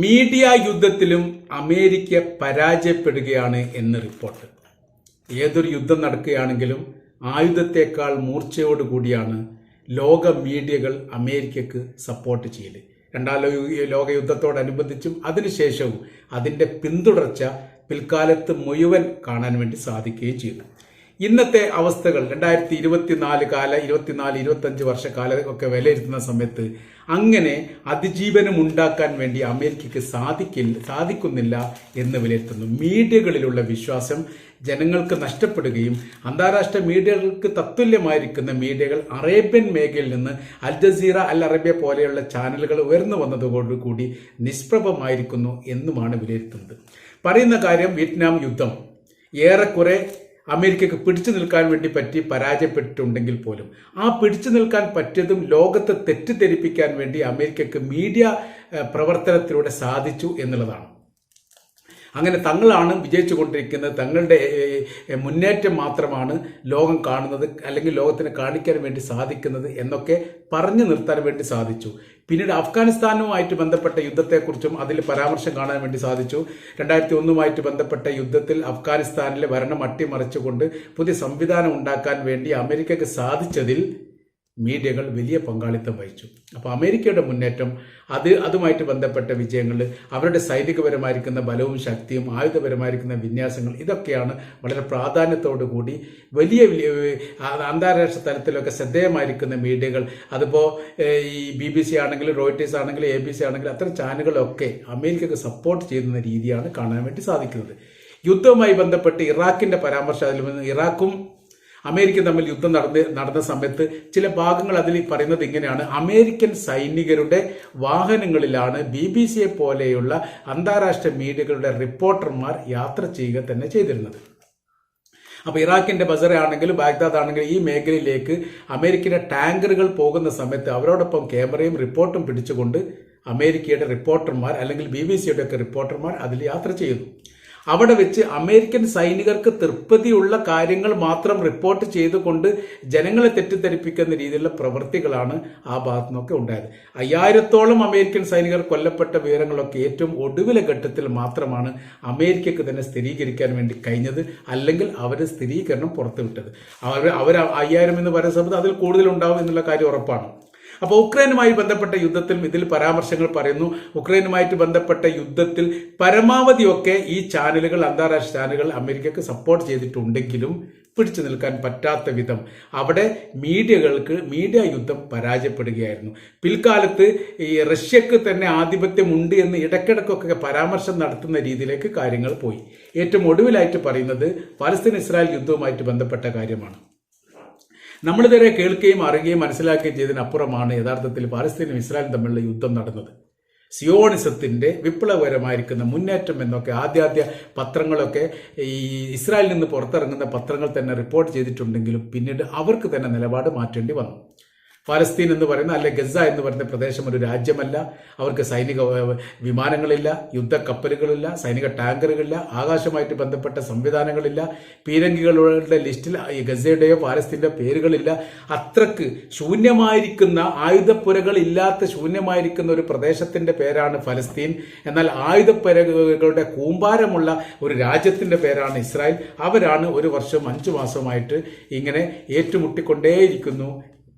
Media യുദ്ധത്തിലും America പരാജയപ്പെടുകയാണ് എന്ന് report. ഏതൊരു യുദ്ധം നടക്കുകയാണെങ്കിലും ആയുധത്തേക്കാൾ മൂർച്ചയോടുകൂടിയാണ് ലോക മീഡിയകൾ അമേരിക്കക്ക് സപ്പോർട്ട് ചെയ്യൽ. രണ്ടാം ലോക യുദ്ധത്തോടനുബന്ധിച്ചും അതിനുശേഷവും അതിന്റെ പിന്തുടർച്ച പിൽക്കാലത്ത് മുഴുവൻ കാണാൻ വേണ്ടി സാധിക്കുകയും ചെയ്തു ഇന്നത്തെ അവസ്ഥകൾ രണ്ടായിരത്തി ഇരുപത്തിനാല് കാല ഇരുപത്തിനാല് ഇരുപത്തഞ്ച് വർഷക്കാല ഒക്കെ വിലയിരുത്തുന്ന സമയത്ത് അങ്ങനെ അതിജീവനം ഉണ്ടാക്കാൻ വേണ്ടി അമേരിക്കയ്ക്ക് സാധിക്കില്ല സാധിക്കുന്നില്ല എന്ന് വിലയിരുത്തുന്നു. മീഡിയകളിലുള്ള വിശ്വാസം ജനങ്ങൾക്ക് നഷ്ടപ്പെടുകയും അന്താരാഷ്ട്ര മീഡിയകൾക്ക് തത്തുല്യമായിരിക്കുന്ന മീഡിയകൾ അറേബ്യൻ മേഖലയിൽ നിന്ന് അൽ ജസീറ അൽ അറേബ്യ പോലെയുള്ള ചാനലുകൾ ഉയർന്നു വന്നതോടുകൂടി നിഷ്പ്രഭമായിരിക്കുന്നു എന്നുമാണ് വിലയിരുത്തുന്നത്. പറയുന്ന കാര്യം വിയറ്റ്നാം യുദ്ധം. ഏറെക്കുറെ അമേരിക്കക്ക് പിടിച്ചു നിൽക്കാൻ വേണ്ടി പറ്റി പരാജയപ്പെട്ടിട്ടുണ്ടെങ്കിൽ പോലും. ആ പിടിച്ചു നിൽക്കാൻ പറ്റിയതും ലോകത്തെ തെറ്റിദ്ധരിപ്പിക്കാൻ വേണ്ടി അമേരിക്കക്ക് മീഡിയ പ്രവർത്തനത്തിലൂടെ സാധിച്ചു എന്നുള്ളതാണ്. അങ്ങനെ തങ്ങളാണ് വിജയിച്ചു കൊണ്ടിരിക്കുന്നത്. തങ്ങളുടെ മുന്നേറ്റം മാത്രമാണ് ലോകം കാണുന്നത് അല്ലെങ്കിൽ ലോകത്തിന് കാണിക്കാൻ വേണ്ടി സാധിക്കുന്നത് എന്നൊക്കെ പറഞ്ഞു നിർത്താൻ വേണ്ടി സാധിച്ചു. പിന്നീട് അഫ്ഗാനിസ്ഥാനുമായിട്ട് ബന്ധപ്പെട്ട യുദ്ധത്തെക്കുറിച്ചും അതിൽ പരാമർശം കാണാൻ വേണ്ടി സാധിച്ചു. രണ്ടായിരത്തി ഒന്നുമായിട്ട് ബന്ധപ്പെട്ട യുദ്ധത്തിൽ അഫ്ഗാനിസ്ഥാനിലെ ഭരണം അട്ടിമറിച്ചുകൊണ്ട് പുതിയ സംവിധാനം ഉണ്ടാക്കാൻ വേണ്ടി അമേരിക്കയ്ക്ക് സാധിച്ചതിൽ മീഡിയകൾ വലിയ പങ്കാളിത്തം വഹിച്ചു. അപ്പോൾ അമേരിക്കയുടെ മുന്നേറ്റം അത് അതുമായിട്ട് ബന്ധപ്പെട്ട വിജയങ്ങൾ അവരുടെ സൈനികപരമായിരിക്കുന്ന ബലവും ശക്തിയും ആയുധപരമായിരിക്കുന്ന വിന്യാസങ്ങൾ ഇതൊക്കെയാണ് വളരെ പ്രാധാന്യത്തോടു കൂടി വലിയ വലിയ അന്താരാഷ്ട്ര തലത്തിലൊക്കെ ശ്രദ്ധേയമായിരിക്കുന്ന മീഡിയകൾ. അതിപ്പോൾ ഈ ബി ബി സി ആണെങ്കിലും റോയിറ്റേഴ്സ് ആണെങ്കിലും എ ബി സി ആണെങ്കിലും അത്തരം ചാനലുകളൊക്കെ അമേരിക്കക്ക് സപ്പോർട്ട് ചെയ്യുന്ന രീതിയാണ് കാണാൻ വേണ്ടി സാധിക്കുന്നത്. യുദ്ധവുമായി ബന്ധപ്പെട്ട് ഇറാഖിന്റെ പരാമർശം അതിൽ ഇറാഖും അമേരിക്ക തമ്മിൽ യുദ്ധം നടന്ന് നടന്ന സമയത്ത് ചില ഭാഗങ്ങൾ അതിൽ പറയുന്നത് ഇങ്ങനെയാണ്. അമേരിക്കൻ സൈനികരുടെ വാഹനങ്ങളിലാണ് ബി ബി സിയെ പോലെയുള്ള അന്താരാഷ്ട്ര മീഡിയകളുടെ റിപ്പോർട്ടർമാർ യാത്ര ചെയ്യുക തന്നെ ചെയ്തിരുന്നത്. അപ്പൊ ഇറാഖിന്റെ ബസറ ആണെങ്കിലും ബാഗ്ദാദ് ആണെങ്കിലും ഈ മേഖലയിലേക്ക് അമേരിക്കയുടെ ടാങ്കറുകൾ പോകുന്ന സമയത്ത് അവരോടൊപ്പം ക്യാമറയും റിപ്പോർട്ടും പിടിച്ചുകൊണ്ട് അമേരിക്കയുടെ റിപ്പോർട്ടർമാർ അല്ലെങ്കിൽ ബി ബി സിയുടെ ഒക്കെ റിപ്പോർട്ടർമാർ അതിൽ യാത്ര ചെയ്യുന്നു. അവിടെ വെച്ച് അമേരിക്കൻ സൈനികർക്ക് തൃപ്തിയുള്ള കാര്യങ്ങൾ മാത്രം റിപ്പോർട്ട് ചെയ്തുകൊണ്ട് ജനങ്ങളെ തെറ്റിദ്ധരിപ്പിക്കുന്ന രീതിയിലുള്ള പ്രവൃത്തികളാണ് ആ ഭാഗത്തു നിന്നൊക്കെ ഉണ്ടായത്. അയ്യായിരത്തോളം അമേരിക്കൻ സൈനികർ കൊല്ലപ്പെട്ട വിവരങ്ങളൊക്കെ ഏറ്റവും ഒടുവിലെ ഘട്ടത്തിൽ മാത്രമാണ് അമേരിക്കക്ക് തന്നെ സ്ഥിരീകരിക്കാൻ വേണ്ടി കഴിഞ്ഞത് അല്ലെങ്കിൽ അവർ സ്ഥിരീകരണം പുറത്തുവിട്ടത്. അവർ അവർ അയ്യായിരം എന്ന് പറയുന്ന സമയത്ത് അതിൽ കൂടുതൽ ഉണ്ടാവും എന്നുള്ള കാര്യം ഉറപ്പാണ്. അപ്പോൾ ഉക്രൈനുമായി ബന്ധപ്പെട്ട യുദ്ധത്തിൽ ഇതിൽ പരാമർശങ്ങൾ പറയുന്നു. ഉക്രൈനുമായിട്ട് ബന്ധപ്പെട്ട യുദ്ധത്തിൽ പരമാവധിയൊക്കെ ഈ ചാനലുകൾ അന്താരാഷ്ട്ര ചാനലുകൾ അമേരിക്കക്ക് സപ്പോർട്ട് ചെയ്തിട്ടുണ്ടെങ്കിലും പിടിച്ചു നിൽക്കാൻ പറ്റാത്ത വിധം അവിടെ മീഡിയകൾക്ക് മീഡിയ യുദ്ധം പരാജയപ്പെടുകയായിരുന്നു. പിൽക്കാലത്ത് ഈ റഷ്യക്ക് തന്നെ ആധിപത്യമുണ്ട് എന്ന് ഇടയ്ക്കിടയ്ക്കൊക്കെ പരാമർശം നടത്തുന്ന രീതിയിലേക്ക് കാര്യങ്ങൾ പോയി. ഏറ്റവും ഒടുവിലായിട്ട് പറയുന്നത് പാലസ്തീൻ ഇസ്രായേൽ യുദ്ധവുമായിട്ട് ബന്ധപ്പെട്ട കാര്യമാണ്. നമ്മളിതുവരെ കേൾക്കുകയും അറിയുകയും മനസ്സിലാക്കുകയും ചെയ്തതിനപ്പുറമാണ് യഥാർത്ഥത്തിൽ പാലസ്തീനും ഇസ്രായേലും തമ്മിലുള്ള യുദ്ധം നടന്നത്. സിയോണിസത്തിന്റെ വിപ്ലവകരമായിരിക്കുന്ന മുന്നേറ്റം എന്നൊക്കെ ആദ്യാദ്യ പത്രങ്ങളൊക്കെ ഈ ഇസ്രായേലിൽ നിന്ന് പുറത്തിറങ്ങുന്ന പത്രങ്ങൾ തന്നെ റിപ്പോർട്ട് ചെയ്തിട്ടുണ്ടെങ്കിലും പിന്നീട് അവർക്ക് തന്നെ നിലപാട് മാറ്റേണ്ടി വന്നു. ഫലസ്തീൻ എന്ന് പറയുന്ന അല്ലെ ഗസ എന്ന് പറയുന്ന പ്രദേശം ഒരു രാജ്യമല്ല. അവർക്ക് സൈനിക വിമാനങ്ങളില്ല യുദ്ധക്കപ്പലുകളില്ല സൈനിക ടാങ്കറുകളില്ല ആകാശമായിട്ട് ബന്ധപ്പെട്ട സംവിധാനങ്ങളില്ല പീരങ്കികളുടെ ലിസ്റ്റിൽ ഈ ഗസയുടെയോ പാലസ്തീന്റെ പേരുകളില്ല. അത്രയ്ക്ക് ശൂന്യമായിരിക്കുന്ന ആയുധപ്പുരകൾ ഇല്ലാത്ത ശൂന്യമായിരിക്കുന്ന ഒരു പ്രദേശത്തിന്റെ പേരാണ് ഫലസ്തീൻ. എന്നാൽ ആയുധപ്പുരകളുടെ കൂമ്പാരമുള്ള ഒരു രാജ്യത്തിന്റെ പേരാണ് ഇസ്രായേൽ. അവരാണ് ഒരു വർഷം അഞ്ചു മാസമായിട്ട് ഇങ്ങനെ ഏറ്റുമുട്ടിക്കൊണ്ടേയിരിക്കുന്നു.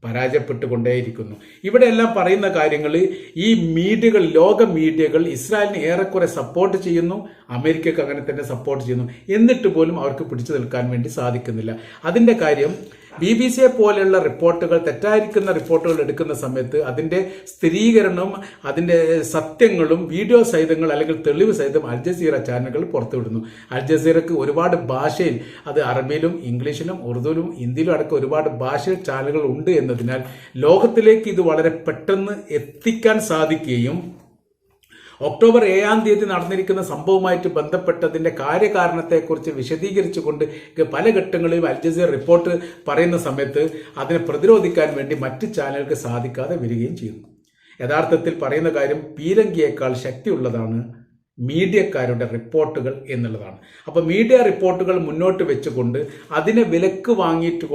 പരാജയപ്പെട്ടുകൊണ്ടേയിരിക്കുന്നു. ഇവിടെയെല്ലാം പറയുന്ന കാര്യങ്ങൾ ഈ മീഡിയകൾ ലോക മീഡിയകൾ ഇസ്രായേലിനെ ഏറെക്കുറെ സപ്പോർട്ട് ചെയ്യുന്നു അമേരിക്കക്ക് അങ്ങനെ തന്നെ സപ്പോർട്ട് ചെയ്യുന്നു. എന്നിട്ട് പോലും അവർക്ക് പിടിച്ചു നിൽക്കാൻ വേണ്ടി സാധിക്കുന്നില്ല. അതിന്റെ കാര്യം ബി ബി സിയെ പോലെയുള്ള റിപ്പോർട്ടുകൾ തെറ്റായിരിക്കുന്ന റിപ്പോർട്ടുകൾ എടുക്കുന്ന സമയത്ത് അതിന്റെ സ്ഥിരീകരണവും അതിന്റെ സത്യങ്ങളും വീഡിയോ സഹിതങ്ങൾ അല്ലെങ്കിൽ തെളിവ് സഹിതം അൽ ജസീറ ചാനലുകൾ പുറത്തുവിടുന്നു. അൽ ജസീറക്ക് ഒരുപാട് ഭാഷയിൽ അത് അറബിയിലും ഇംഗ്ലീഷിലും ഉറുദുവിലും ഹിന്ദിയിലും അടക്കം ഒരുപാട് ഭാഷയിൽ ചാനലുകൾ ഉണ്ട് എന്നതിനാൽ ലോകത്തിലേക്ക് ഇത് വളരെ പെട്ടെന്ന് എത്തിക്കാൻ സാധിക്കുകയും ഒക്ടോബർ ഏഴാം തീയതി നടന്നിരിക്കുന്ന സംഭവവുമായിട്ട് ബന്ധപ്പെട്ടതിന്റെ കാര്യകാരണത്തെക്കുറിച്ച് വിശദീകരിച്ചുകൊണ്ട് പല ഘട്ടങ്ങളിലും അൽ റിപ്പോർട്ട് പറയുന്ന സമയത്ത് അതിനെ പ്രതിരോധിക്കാൻ വേണ്ടി മറ്റ് ചാനലുകൾക്ക് സാധിക്കാതെ വരികയും ചെയ്യുന്നു. യഥാർത്ഥത്തിൽ പറയുന്ന കാര്യം പീരങ്കിയേക്കാൾ ശക്തിയുള്ളതാണ് മീഡിയക്കാരുടെ റിപ്പോർട്ടുകൾ എന്നുള്ളതാണ്. അപ്പോൾ മീഡിയ റിപ്പോർട്ടുകൾ മുന്നോട്ട് വെച്ചുകൊണ്ട് അതിനെ വിലക്ക് വാങ്ങിയിട്ട്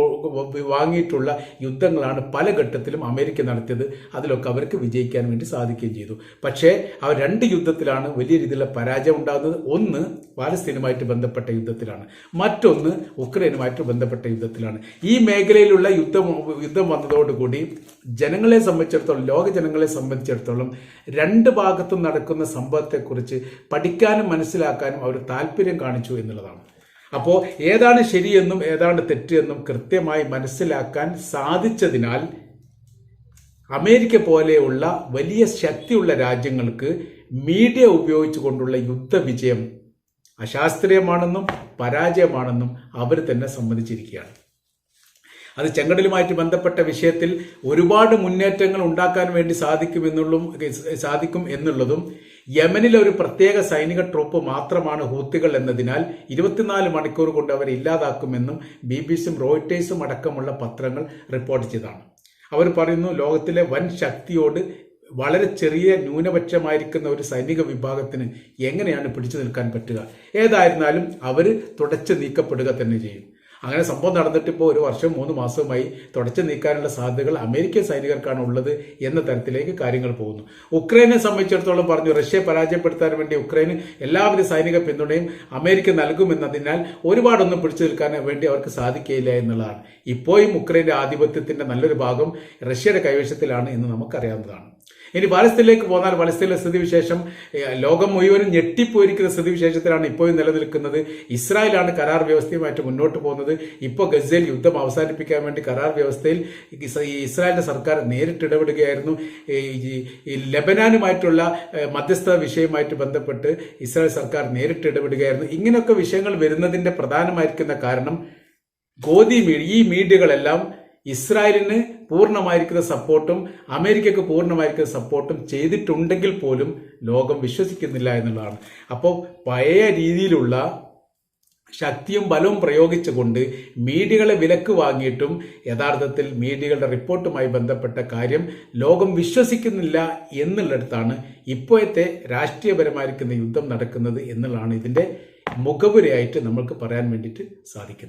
വാങ്ങിയിട്ടുള്ള യുദ്ധങ്ങളാണ് പല ഘട്ടത്തിലും അമേരിക്ക നടത്തിയത്. അതിലൊക്കെ അവർക്ക് വിജയിക്കാൻ വേണ്ടി സാധിക്കുകയും ചെയ്തു. പക്ഷേ അവർ രണ്ട് യുദ്ധത്തിലാണ് വലിയ രീതിയിലുള്ള പരാജയം ഉണ്ടാകുന്നത്. ഒന്ന് പാലസ്തീനുമായിട്ട് ബന്ധപ്പെട്ട യുദ്ധത്തിലാണ്. മറ്റൊന്ന് ഉക്രൈനുമായിട്ട് ബന്ധപ്പെട്ട യുദ്ധത്തിലാണ്. ഈ മേഖലയിലുള്ള യുദ്ധം യുദ്ധം വന്നതോടുകൂടി ജനങ്ങളെ സംബന്ധിച്ചിടത്തോളം ലോക ജനങ്ങളെ സംബന്ധിച്ചിടത്തോളം രണ്ട് ഭാഗത്തും നടക്കുന്ന സംഭവത്തെക്കുറിച്ച് പഠിക്കാനും മനസ്സിലാക്കാനും അവർ താല്പര്യം കാണിച്ചു എന്നുള്ളതാണ്. അപ്പോൾ ഏതാണ് ശരിയെന്നും ഏതാണ് തെറ്റെന്നും കൃത്യമായി മനസ്സിലാക്കാൻ സാധിച്ചതിനാൽ അമേരിക്ക പോലെയുള്ള വലിയ ശക്തിയുള്ള രാജ്യങ്ങൾക്ക് മീഡിയ ഉപയോഗിച്ചുകൊണ്ടുള്ള യുദ്ധവിജയം അശാസ്ത്രീയമാണെന്നും പരാജയമാണെന്നും അവർ തന്നെ സമ്മതിച്ചിരിക്കുകയാണ്. അത് ചെങ്കടലുമായിട്ട് ബന്ധപ്പെട്ട വിഷയത്തിൽ ഒരുപാട് മുന്നേറ്റങ്ങൾ ഉണ്ടാക്കാൻ വേണ്ടി സാധിക്കുമെന്നുള്ളതും സാധിക്കും എന്നുള്ളതും യമനിലെ ഒരു പ്രത്യേക സൈനിക ട്രൂപ്പ് മാത്രമാണ് ഹൂത്തികൾ എന്നതിനാൽ ഇരുപത്തിനാല് മണിക്കൂർ കൊണ്ട് അവരെ ഇല്ലാതാക്കുമെന്നും ബി ബി സിയും റോയിറ്റേഴ്സും അടക്കമുള്ള പത്രങ്ങൾ റിപ്പോർട്ട് ചെയ്തതാണ് അവർ പറയുന്നു ലോകത്തിലെ വൻ ശക്തിയോട് വളരെ ചെറിയ ന്യൂനപക്ഷമായിരിക്കുന്ന ഒരു സൈനിക വിഭാഗത്തിന് എങ്ങനെയാണ് പിടിച്ചു നിൽക്കാൻ പറ്റുക? ഏതായിരുന്നാലും അവർ തുടച്ചു നീക്കപ്പെടുക തന്നെ ചെയ്യും. അങ്ങനെ സംഭവം നടന്നിട്ട് ഇപ്പോൾ ഒരു വർഷം മൂന്ന് മാസവുമായി തുടച്ചു നീക്കാനുള്ള സാധ്യതകൾ അമേരിക്കൻ സൈനികർക്കാണ് ഉള്ളത് എന്ന തരത്തിലേക്ക് കാര്യങ്ങൾ പോകുന്നു. ഉക്രൈനെ സംബന്ധിച്ചിടത്തോളം പറഞ്ഞു റഷ്യയെ പരാജയപ്പെടുത്താൻ വേണ്ടി ഉക്രൈന് എല്ലാവിധ സൈനിക പിന്തുണയും അമേരിക്ക നൽകുമെന്നതിനാൽ ഒരുപാടൊന്നും പിടിച്ചു നിൽക്കാൻ വേണ്ടി അവർക്ക് സാധിക്കുകയില്ല എന്നുള്ളതാണ്. ഇപ്പോഴും ഉക്രൈന്റെ ആധിപത്യത്തിന്റെ നല്ലൊരു ഭാഗം റഷ്യയുടെ കൈവശത്തിലാണ് എന്ന് നമുക്കറിയാവുന്നതാണ്. ഇനി പാലസ്തീനിലേക്ക് പോന്നാൽ പാലസ്തീനിലെ സ്ഥിതിവിശേഷം ലോകം മുഴുവനും ഞെട്ടിപ്പോയിരിക്കുന്ന സ്ഥിതിവിശേഷത്തിലാണ് ഇപ്പോഴും നിലനിൽക്കുന്നത്. ഇസ്രായേലാണ് കരാർ വ്യവസ്ഥയുമായിട്ട് മുന്നോട്ട് പോകുന്നത്. ഇപ്പോൾ ഗസയിൽ യുദ്ധം അവസാനിപ്പിക്കാൻ വേണ്ടി കരാർ വ്യവസ്ഥയിൽ ഇസ്രായേലിന്റെ സർക്കാർ നേരിട്ട് ഇടപെടുകയായിരുന്നു. ഈ ലബനാനുമായിട്ടുള്ള മധ്യസ്ഥ വിഷയവുമായിട്ട് ബന്ധപ്പെട്ട് ഇസ്രായേൽ സർക്കാർ നേരിട്ട് ഇടപെടുകയായിരുന്നു. ഇങ്ങനെയൊക്കെ വിഷയങ്ങൾ വരുന്നതിന്റെ പ്രധാനമായിരിക്കുന്ന കാരണം ഗോതി ഈ മീഡിയകളെല്ലാം ഇസ്രായേലിന് പൂർണമായിരിക്കുന്ന സപ്പോർട്ടും അമേരിക്കക്ക് പൂർണമായിരിക്കുന്ന സപ്പോർട്ടും ചെയ്തിട്ടുണ്ടെങ്കിൽ പോലും ലോകം വിശ്വസിക്കുന്നില്ല എന്നുള്ളതാണ്. അപ്പോൾ പഴയ രീതിയിലുള്ള ശക്തിയും ബലവും പ്രയോഗിച്ചുകൊണ്ട് മീഡിയകളെ വിലക്ക് വാങ്ങിയിട്ടും യഥാർത്ഥത്തിൽ മീഡിയകളുടെ റിപ്പോർട്ടുമായി ബന്ധപ്പെട്ട കാര്യം ലോകം വിശ്വസിക്കുന്നില്ല എന്നുള്ളിടത്താണ് ഇപ്പോഴത്തെ രാഷ്ട്രീയപരമായിരിക്കുന്ന യുദ്ധം നടക്കുന്നത് എന്നുള്ളതാണ് ഇതിന്റെ മുഖപുരയായിട്ട് നമ്മൾക്ക് പറയാൻ വേണ്ടിയിട്ട് സാധിക്കുന്നത്.